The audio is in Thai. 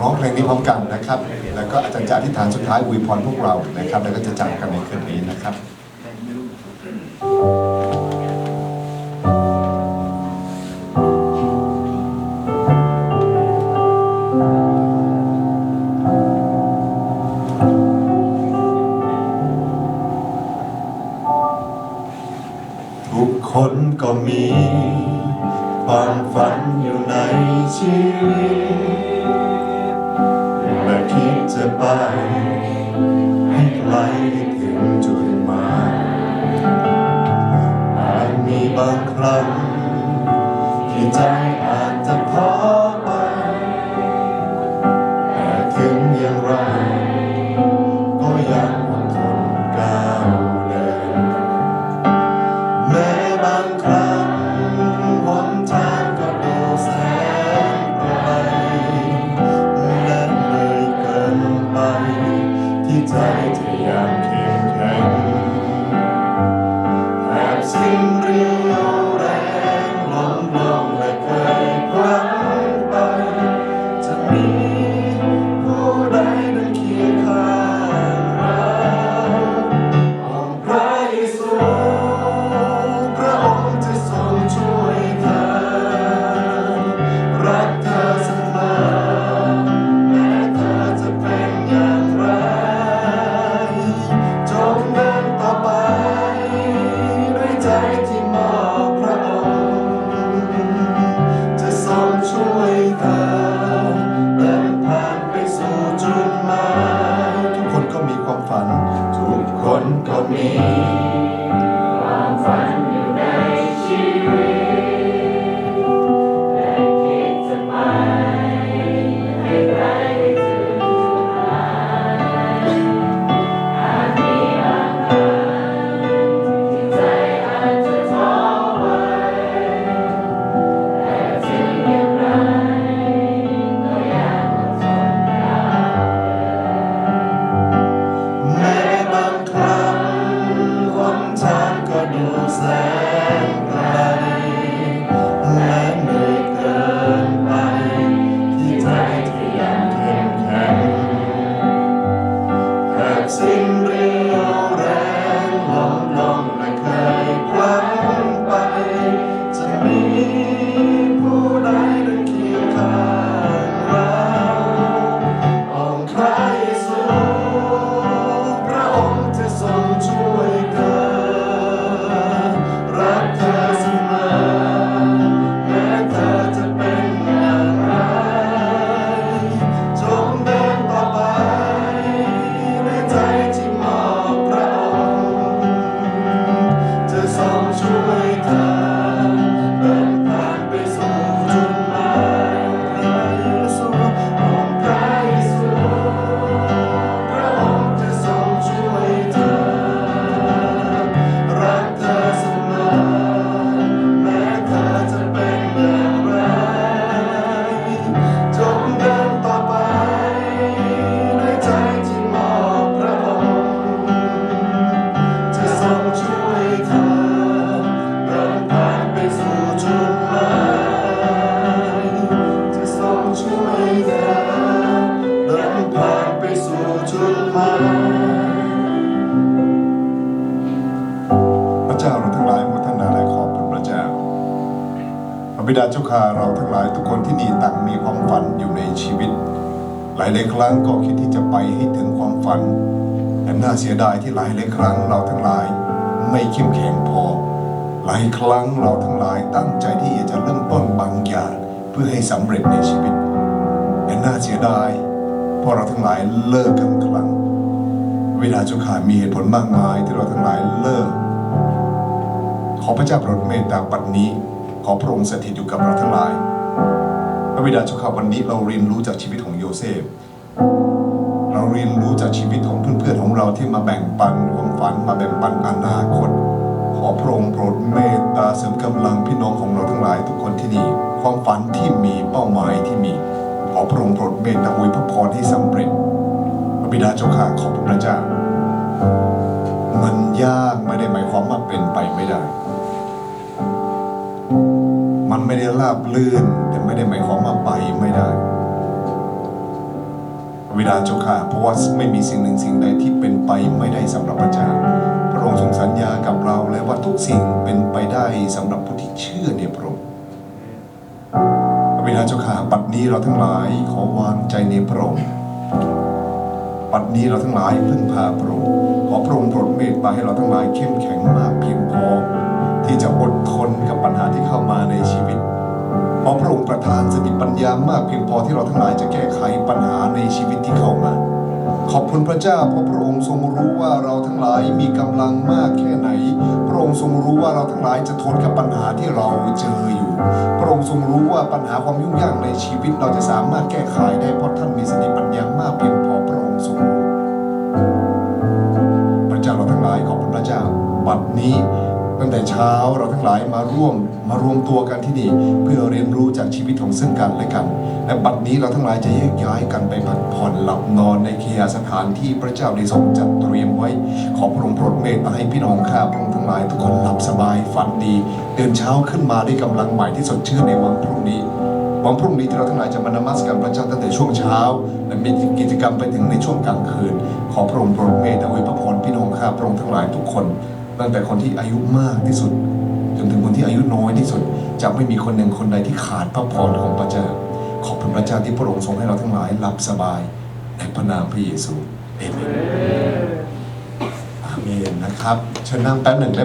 ร้องเพลงนี้พร้อมกันนะครับ แล้วก็อาจารย์จะอธิษฐานสุดท้ายอวยพรพวกเรานะครับ แล้วก็จะจากกันในคืนนี้นะครับ ทุกคนก็มีความฝันอยู่ในชีวิต คิดจะไป ให้ไกลถึงจุดหมายอาจมีบางครั้ง ที่ใจ ก็ ผู้ พระบิดาเจ้าข้าเราทั้งหลายทุกคนที่นี่ต่างมีความฝันอยู่ในชีวิต หลายหลายครั้งก็คิดที่จะไปให้ถึงความฝันแต่น่าเสียดายที่หลายหลายครั้งเราทั้งหลาย ไม่เข้มแข็งพอ หลายครั้งเราทั้งหลายตั้งใจที่จะเริ่มต้นบางอย่างเพื่อให้สำเร็จในชีวิตแต่น่าเสียดายเพราะเราทั้งหลายเลิกกันครั้งเวลาเจ้าข้ามีเหตุผลมากมายที่เราทั้งหลายเลิกขอพระเจ้าโปรดเมตตาปัดนี้ ขอพระองค์สถิตอยู่กับเราทั้งหลาย พระบิดาเจ้าข้าวันนี้เราเรียนรู้จากชีวิตของโยเซฟ เราเรียนรู้จากชีวิตของเพื่อนๆของเราที่มาแบ่งปันความฝันมาแบ่งปันอนาคต ขอพระองค์โปรดเมตตาเสริมกำลังพี่น้องของเราทั้งหลาย ทุกคนที่นี่ความฝันที่มีเป้าหมายที่มี ขอพระองค์โปรดเมตตาอวยพระพรให้สำเร็จ พระบิดาเจ้าข้าขอบพระเจ้ามันยากไม่ได้หมายความว่าเป็นไปไม่ได้ มันไม่ได้ราบลื่น แต่ไม่ได้หมายความว่าไปไม่ได้บิดาเจ้าข้าเพราะว่าไม่มีสิ่งหนึ่งสิ่งใดที่เป็นไปไม่ได้สำหรับพระเจ้าพระองค์ทรงสัญญากับเราและว่าทุกสิ่งเป็นไปได้สำหรับผู้ที่เชื่อในพระองค์พระบิดาเจ้าข้าบัดนี้เราทั้งหลายขอวางใจในพระองค์บัดนี้เราทั้งหลายพึ่งพาพระองค์ขอพระองค์โปรดเมตตาให้เราทั้งหลายเข้มแข็งมากเพียงพอที่จะอดทนกับปัญหาที่เข้ามาใน ชีวิตขอพระองค์ประทานสติปัญญามากเพียงพอที่เราทั้งหลายจะแก้ไขปัญหาในชีวิตที่เข้ามา ขอบคุณพระเจ้าเพราะพระองค์ทรงรู้ว่าเราทั้งหลายมีกำลังมากแค่ไหน พระองค์ทรงรู้ว่าเราทั้งหลายจะทนกับปัญหาที่เราเจออยู่ พระองค์ทรงรู้ว่าปัญหาความยุ่งยากในชีวิตเราจะสามารถแก้ไขได้เพราะท่านมีสติปัญญามากเพียงพอพระองค์ทรงรู้พระเจ้าเราทั้งหลายขอบคุณพระเจ้าบัดนี้ ตั้งแต่เช้าเราทั้งหลายมาร่วมมารวมตัวกันที่นี่ เพื่อเรียนรู้จากชีวิตของซึ่งกันและกัน และบัดนี้เราทั้งหลายจะแยกย้ายกันไปพักผ่อนหลับนอนในเคหสถานที่พระเจ้าได้ทรงจัดเตรียมไว้ ขอพระองค์โปรดเมตตาให้พี่น้องข้าพระองค์ทั้งหลายทุกคนหลับสบายฝันดีเดินเช้าขึ้นมาด้วยกำลังใหม่ที่สดชื่นในวันพรุ่งนี้วันพรุ่งนี้ที่เราทั้งหลายจะมานมัสการพระเจ้าตั้งแต่ช่วงเช้า และมีกิจกรรมไปถึงในช่วงกลางคืน ขอพระองค์โปรดเมตตาอวยพระพรพี่น้องข้าพระองค์ทั้งหลายทุกคน ตั้งแต่คนที่อายุมากที่สุด จนถึงคนที่อายุน้อยที่สุด จะไม่มีคนหนึ่งคนใดที่ขาดพระพรของพระเจ้า ขอบคุณพระเจ้าที่พระองค์ทรงให้เราทั้งหลายหลับสบายในพระนามพระเยซูเอเมนอาเมนนะครับเชิญนั่งแป๊บหนึ่งได้ไหม